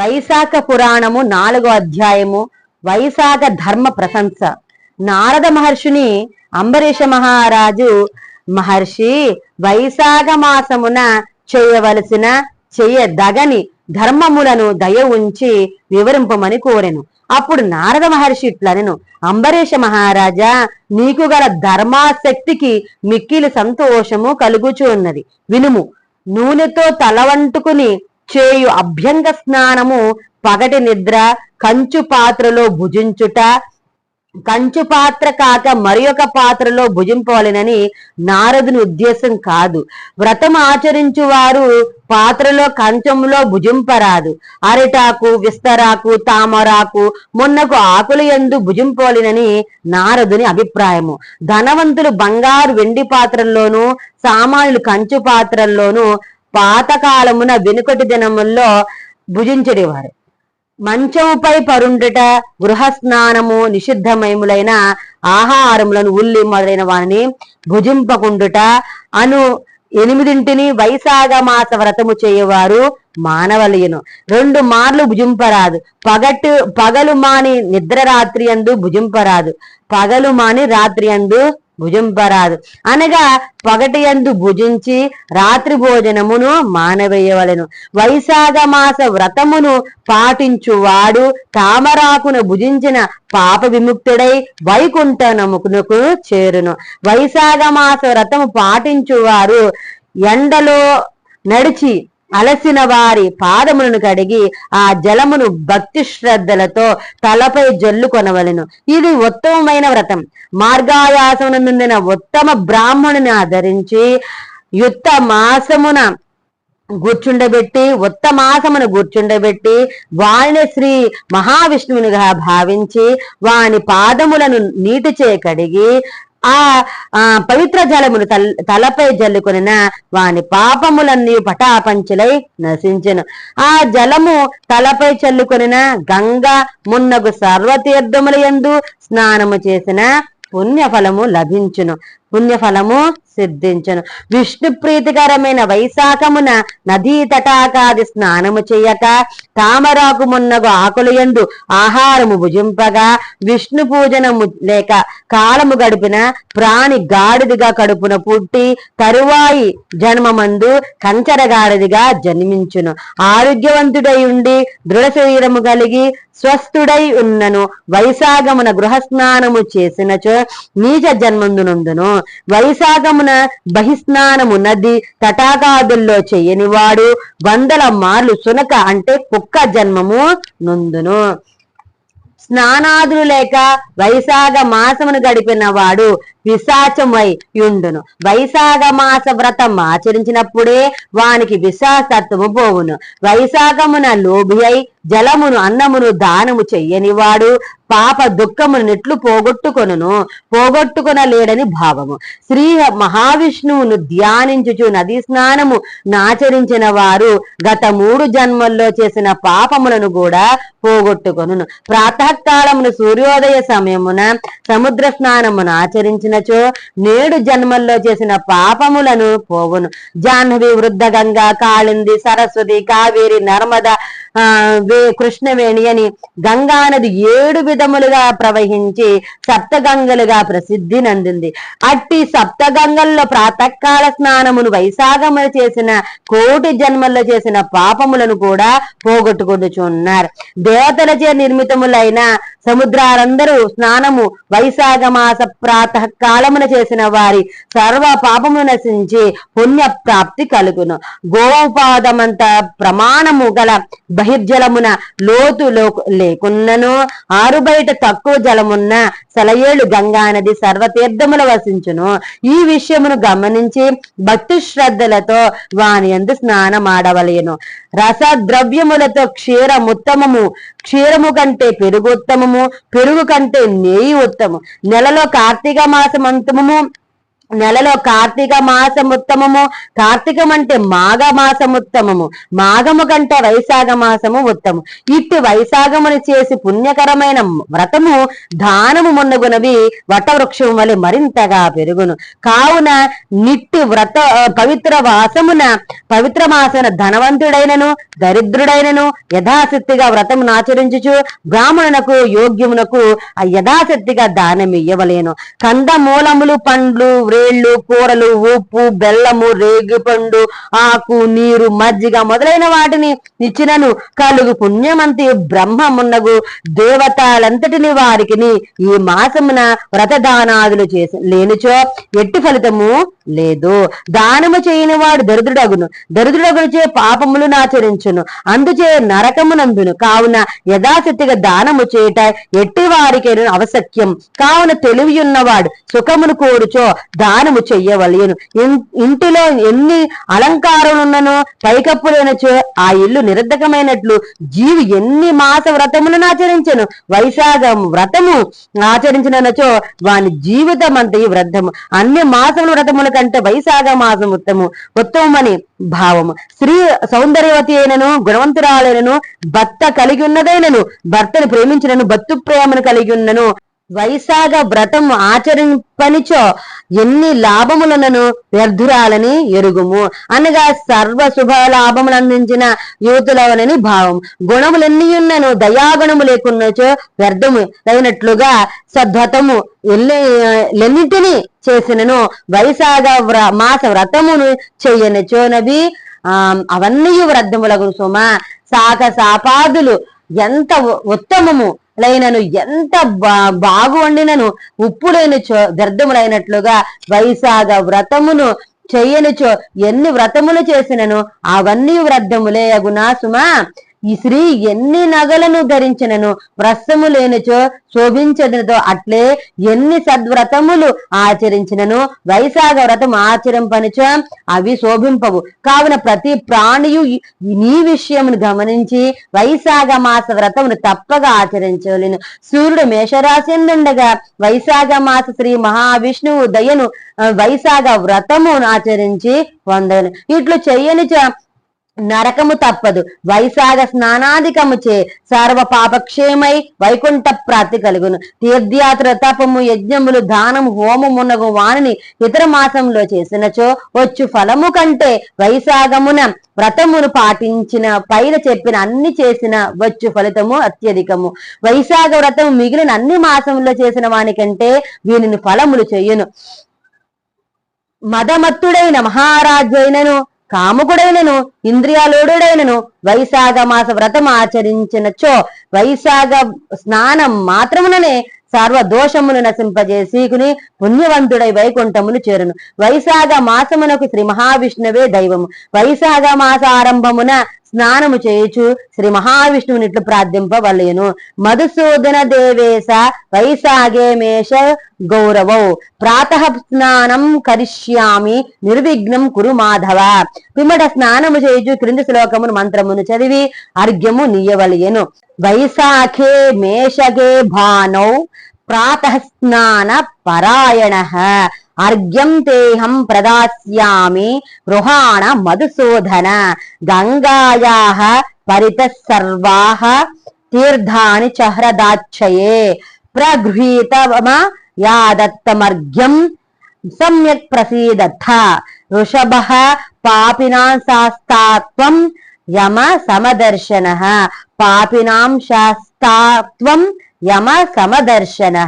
వైశాఖ పురాణము నాలుగో అధ్యాయము వైశాఖ ధర్మ ప్రశంస. నారద మహర్షిని అంబరీష మహారాజు మహర్షి వైశాఖ మాసమున చేయవలసిన చేయదగని ధర్మములను దయ ఉంచి వివరింపమని కోరెను. అప్పుడు నారద మహర్షి ఇట్లనెను అంబరీష మహారాజా నీకు గల ధర్మాశక్తికి మిక్కిలి సంతోషము కలుగుచు ఉన్నది. వినుము నూనెతో తలవంటుకుని చేయు అభ్యంగ స్నానము పగటి నిద్ర కంచు పాత్రలో భుజించుట కంచు పాత్ర కాక మరి ఒక పాత్రలో భుజింపవలెనని నారదుని ఉద్దేశం కాదు. వ్రతం ఆచరించు వారు పాత్రలో కంచంలో భుజింపరాదు. అరిటాకు విస్తరాకు తామరాకు మొన్నకు ఆకులు ఎందు భుజింపవలెనని నారదుని అభిప్రాయము. ధనవంతులు బంగారు వెండి పాత్రల్లోనూ సామాన్యులు కంచు పాత్రల్లోనూ పాతకాలమున వెనుకటి దినముల్లో భుజించడేవారు. మంచముపై పరుండుట గృహ స్నానము నిషిద్ధమయములైన ఆహారములను ఉల్లి మొదలైన వాని భుజింపకుండుట. అను ఎనిమిదింటిని వైశాఖ మాస వ్రతము చేయవారు మానవలయను. రెండు మార్లు భుజింపరాదు. పగటు పగలు మాని నిద్ర రాత్రి అందు భుజింపరాదు. పగలు మాని రాత్రి అందు భుజింపరాదు. అనగా పగటి యందు భుజించి రాత్రి భోజనమును మానవేయవలెను. వైశాఖ మాస వ్రతమును పాటించువాడు తామరాకును భుజించిన పాప విముక్తుడై వైకుంఠనముకునకు చేరును. వైశాఖ మాస వ్రతము పాటించువారు ఎండలో నడిచి అలసిన వారి పాదములను కడిగి ఆ జలమును భక్తి శ్రద్ధలతో తలపై జల్లు కొనవలెను. ఇది ఉత్తమమైన వ్రతం. మార్గాయాసమున నుండిన ఉత్తమ బ్రాహ్మణుని ఆదరించి యుక్త మాసమున కూర్చుండబెట్టి ఉత్తమాసమును కూర్చుండబెట్టి వాణ్ణి శ్రీ మహావిష్ణువునిగా భావించి వాని పాదములను నీటిచే కడిగి ఆ ఆ పవిత్ర జలమును తల్- తలపై జల్లుకొనిన వాని పాపములన్నీ పటాపంచులై నశించెను. ఆ జలము తలపై చల్లుకొనిన గంగ మున్నగు సర్వతీర్థముల యందు స్నానము చేసిన పుణ్యఫలము లభించును. పుణ్యఫలము సిద్ధించును. విష్ణు ప్రీతికరమైన వైశాఖమున నదీ తటాకాది స్నానము చేయక తామరాకు మున్నగు ఆకులు ఎందు ఆహారము భుజింపగా విష్ణు పూజనము లేక కాలము గడిపిన ప్రాణి గాడిదిగా కడుపున పుట్టి తరువాయి జన్మమందు కంచరగాడిదిగా జన్మించును. ఆరోగ్యవంతుడై ఉండి దృఢ శరీరము కలిగి స్వస్థుడై ఉన్నను. వైశాఖమున గృహ స్నానము చేసినచో నీచ జన్మందునందును వైశాఖమున బహిస్నానము నది తటాకాదుల్లో చెయ్యనివాడు వందల మార్లు సునక అంటే కుక్క జన్మము నొందును. స్నానాదులు లేక వైశాఖ మాసమును గడిపిన వాడు విశాచమై యుండును వైశాఖ మాస వ్రతం ఆచరించినప్పుడే వానికి విశాసత్వము పోవును. వైశాఖమున లోభి అయి జలమును అన్నమును దానము చెయ్యనివాడు. పాప దుఃఖమును నెట్లు పోగొట్టుకొనును. పోగొట్టుకొనలేడని భావము. శ్రీ మహావిష్ణువును ధ్యానించుచు నదీ స్నానము నాచరించిన వారు గత మూడు జన్మల్లో చేసిన పాపములను కూడా పోగొట్టుకొనును. ప్రాతకాలమును సూర్యోదయ సమయమున సముద్ర స్నానమును ఆచరించినచో నేడు జన్మల్లో చేసిన పాపములను పోవును. జాహ్నవి వృద్ధ గంగా కాళింది సరస్వతి కావేరి నర్మద ఆ కృష్ణవేణి అని గంగా నది ఏడు విధములుగా ప్రవహించి సప్తగంగలుగా ప్రసిద్ధి నందింది. అట్టి సప్తగంగల్లో ప్రాతకాల స్నానమును వైశాఖమున చేసిన కోటి జన్మల్లో చేసిన పాపములను కూడా పోగొట్టుకొనుచున్నారు. దేవతలచే నిర్మితములైన సముద్రాలందరూ స్నానము వైశాఖ మాస ప్రాత కాలమున చేసిన వారి సర్వ పాపము నశించి పుణ్య ప్రాప్తి కలుగును. గోపాదమంత ప్రమాణము గల బహిర్జలము జలమున లోతు లేకున్నను ఆరు బయట తక్కువ జలమున్న సలయేడు గంగా నది సర్వతీర్థముల వసించును. ఈ విషయమును గమనించి భక్తి శ్రద్ధలతో వాని ఎందు స్నానమాడవలయను రస ద్రవ్యములతో క్షీరముత్తమము క్షీరము కంటే పెరుగు ఉత్తమము పెరుగు కంటే నెయ్యి ఉత్తము నెలలో కార్తీక మాసమంతమము నెలలో కార్తీక మాసం ఉత్తమము కార్తీకం అంటే మాఘ మాసం ఉత్తమము మాఘము కంటే వైశాఖ మాసము ఉత్తము ఇట్టి వైశాఖముని చేసి పుణ్యకరమైన వ్రతము దానము మున్నగునవి వటవృక్షము వలె మరింతగా పెరుగును. కావున నిట్టి వ్రత పవిత్ర వాసమున పవిత్ర మాసన ధనవంతుడైనను దరిద్రుడైనను యథాశక్తిగా వ్రతమును ఆచరించుచు బ్రాహ్మణునకు యోగ్యమునకు యథాశక్తిగా దానం ఇయ్యవలేను. కందమూలములు పండ్లు వేళ్ళు కూరలు ఉప్పు బెల్లము రేగిపండు ఆకు నీరు మజ్జిగ మొదలైన వాటిని ఇచ్చినను. కలుగు పుణ్యమంతి బ్రహ్మమున్నగు దేవతలంతటిని వారికి ఈ మాసమున వ్రతదానాదులు చేసి లేనిచో ఎట్టి ఫలితము లేదు. దానము చేయని వాడు దరిద్రుడగును. దరిద్రుడగునిచే పాపములు నాచరించును అందుచే నరకమునందును కావున యథాశక్తిగా దానము చేయుట ఎట్టి వారికేను అవసక్యం. కావున తెలివియున్నవాడు సుఖమును కోరుచో దానము చెయ్యవలయను. ఇంటిలో ఎన్ని అలంకారములున్ననో పైకప్పులేనచో ఆ ఇల్లు నిరర్ధకమైనట్లు. జీవి ఎన్ని మాస వ్రతములను ఆచరించను? వైశాఖ వ్రతము ఆచరించినచో వాని జీవితం అంత ఈ వ్రతము. అన్ని మాసములు వ్రతముల కంటే వైశాఖ మాసం ఉత్తము ఉత్తమమని భావము. స్త్రీ సౌందర్యవతి అయినను గుణవంతురాలైనను భర్త కలిగి ఉన్నదైనను భర్తను ప్రేమించినను భర్తు ప్రేమను కలిగి ఉన్నను. వైశాఖ వ్రతం ఆచరింపనిచో ఎన్ని లాభములను వ్యర్థురాలని ఎరుగుము. అనగా సర్వ శుభ లాభములు అందించిన యువతులవనని భావం. గుణములెన్ని ఉన్నను దయాగుణము లేకున్నచో వ్యర్థము అయినట్లుగా సద్వతము ఎన్నిటిని చేసినను వైశాఖ వ్ర మాస వ్రతమును చెయ్యనచోనవి ఆ అవన్నీ వ్రతములకు సుమ. శాఖ సాపాదులు ఎంత ఉత్తమము లైనను ఎంత బా- బాగు వండినను ఉప్పు లేని చో వ్యర్థములైనట్లుగా వైశాఖ వ్రతమును చెయ్యనిచో ఎన్ని వ్రతములు చేసినను అవన్నీ వ్రతములే అగునా సుమా? ఈ స్త్రీ ఎన్ని నగలను ధరించినను వ్రతము లేనిచో శోభించదుతో అట్లే ఎన్ని సద్వ్రతములు ఆచరించినను వైశాఖ వ్రతం ఆచరింపనిచో అవి శోభింపవు. కావున ప్రతి ప్రాణియు నీ విషయమును గమనించి వైశాఖ మాస వ్రతమును తప్పగా ఆచరించలేను సూర్యుడు మేషరాశి ఉండగా వైశాఖ మాస శ్రీ మహావిష్ణువు దయను వైశాఖ వ్రతము ఆచరించి పొందను ఇట్లు చెయ్యనిచ నరకము తప్పదు. వైశాఖ స్నానాధికముచే సర్వ పాపక్షేమై వైకుంఠ ప్రాప్తి కలుగును. తీర్థయాత్ర తపము యజ్ఞములు దానము హోమమునగు వాణిని ఇతర మాసంలో చేసినచో వచ్చు ఫలము కంటే వైశాఖమున వ్రతమును పాటించిన పైన చెప్పిన అన్ని చేసిన వచ్చు ఫలితము అత్యధికము. వైశాఖ వ్రతము మిగిలిన అన్ని మాసంలో చేసిన వానికంటే వీనిని ఫలములు చెయ్యును మదమత్తుడైన మహారాజైనను కాముకుడైనను ఇంద్రియాలోడైనను వైశాఖ మాస వ్రతం ఆచరించినచో వైశాఖ స్నానం మాత్రముననే సర్వ దోషమును నశింపజేసీకుని పుణ్యవంతుడై వైకుంఠమును చేరును. వైశాఖ మాసమునకు శ్రీ మహావిష్ణువే దైవము. వైశాఖ మాస ఆరంభమున స్నానము చేయుచు శ్రీ మహావిష్ణువుని ఇట్లు ప్రార్థింపవలయను మధుసూదన దేవేశ వైశాగే మేష గౌరవౌ. ప్రాతః స్నానం కరిష్యామి నిర్విఘ్నం కురు మాధవ. పిమ్మట స్నానము చేయుచు క్రింది శ్లోకమును మంత్రమును చదివి అర్ఘ్యము నీయవలయను వైశాఖే మేషగే భానౌ. ప్రాతః స్నాన పరాయణ. అర్ఘ్యం తేహం ప్రదాస్యామి గృహాణ మధుసూదన గంగాయా పరిత సర్వాహ తీర్థాని చహ్రదాచ్చయే ప్రగృహీతమ యాదత్తమర్ఘ్యం సమ్యక్ ప్రసీదథ వృషభ పాపినాం శాస్తాత్వం యమ సమదర్శన పాపినాం శాస్తాత్వం యమ సమదర్శన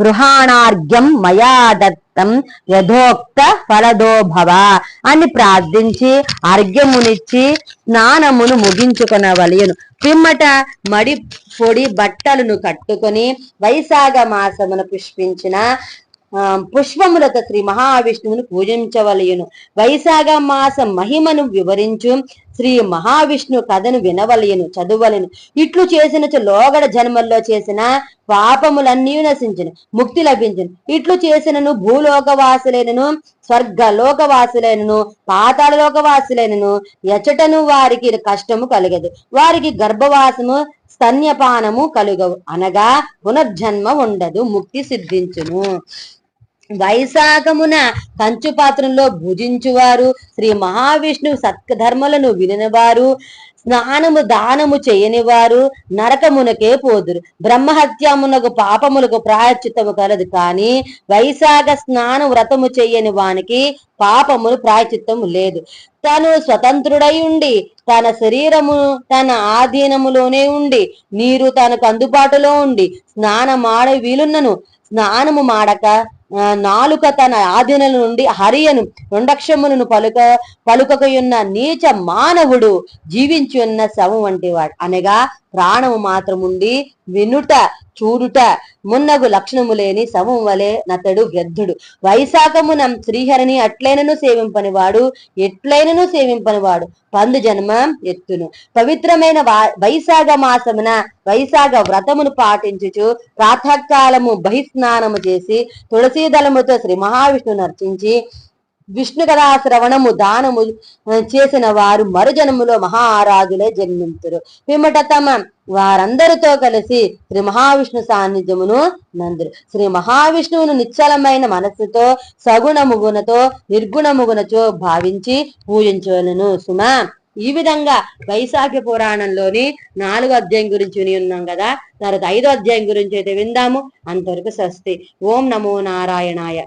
గృహాణార్ఘ్యం మయా దత్తం యథోక్త ఫలదో భవ అని ప్రార్థించి అర్ఘ్యమునిచ్చి స్నానమును ముగించుకొనవలయను. పిమ్మట మడి పొడి బట్టలను కట్టుకొని వైశాఖ మాసమున పుష్పించిన పుష్పములతో శ్రీ మహావిష్ణువును పూజించవలయును. వైశాఖ మాసం మహిమను వివరించు శ్రీ మహావిష్ణు కథను వినవలయను చదువలను. ఇట్లు చేసిన లోగడ జన్మల్లో చేసిన పాపములన్నీ నశించను ముక్తి లభించను. ఇట్లు చేసినను భూలోకవాసులైనను స్వర్గ పాతాళలోకవాసులైనను ఎచటను వారికి కష్టము కలగదు. వారికి గర్భవాసము స్తన్యపానము కలుగవు. అనగా పునర్జన్మ ఉండదు ముక్తి సిద్ధించును. వైశాఖమున కంచు పాత్రంలో భుజించువారు. శ్రీ మహావిష్ణువు సత్కధర్మలను వినినవారు. స్నానము దానము చేయని వారు నరకమునకే పోదురు. బ్రహ్మహత్యమునకు పాపములకు ప్రాయచిత్తము కలదు కానీ వైశాఖ స్నాన వ్రతము చేయని వానికి పాపములు ప్రాయచిత్తము లేదు. తను స్వతంత్రుడై ఉండి తన శరీరము తన ఆధీనములోనే ఉండి నీరు తనకు అందుబాటులో ఉండి స్నానమాడ వీలున్నను. స్నానము మాడక నాలుక తన ఆధీనల నుండి హరియను రెండక్షములను పలుక పలుకకయున్న నీచ మానవుడు జీవించి ఉన్న శవం వంటి వాడు అనగా ప్రాణము మాత్రముండి వినుట చూడుట మున్నగు లక్షణము లేని సమం వలె నతడు వ్యర్థుడు. వైశాఖమున శ్రీహరిని అట్లైనను సేవింపనివాడు ఎట్లైనను సేవింపనివాడు? పందు జన్మ ఎత్తును. పవిత్రమైన వైశాఖ మాసమున వైశాఖ వ్రతమును పాటించుచు ప్రాతకాలము బహిస్నానము చేసి తులసీ దళముతో శ్రీ మహావిష్ణువును అర్చించి విష్ణు కథా శ్రవణము దానము చేసిన వారు మరుజనములో మహారాజులే జన్మింతురు. పిమ్మట తమ వారందరితో కలిసి శ్రీ మహావిష్ణు సాన్నిధ్యమును నందురు. శ్రీ మహావిష్ణువును నిశ్చలమైన మనస్సుతో సగుణముగునతో నిర్గుణముగునతో భావించి పూజించవలను. సుమ ఈ విధంగా వైశాఖ పురాణంలోని నాలుగో అధ్యాయం గురించి విని ఉన్నాం కదా? తర్వాత ఐదో అధ్యాయం గురించి అయితే విందాము. అంతవరకు స్వస్తి. ఓం నమో నారాయణాయ.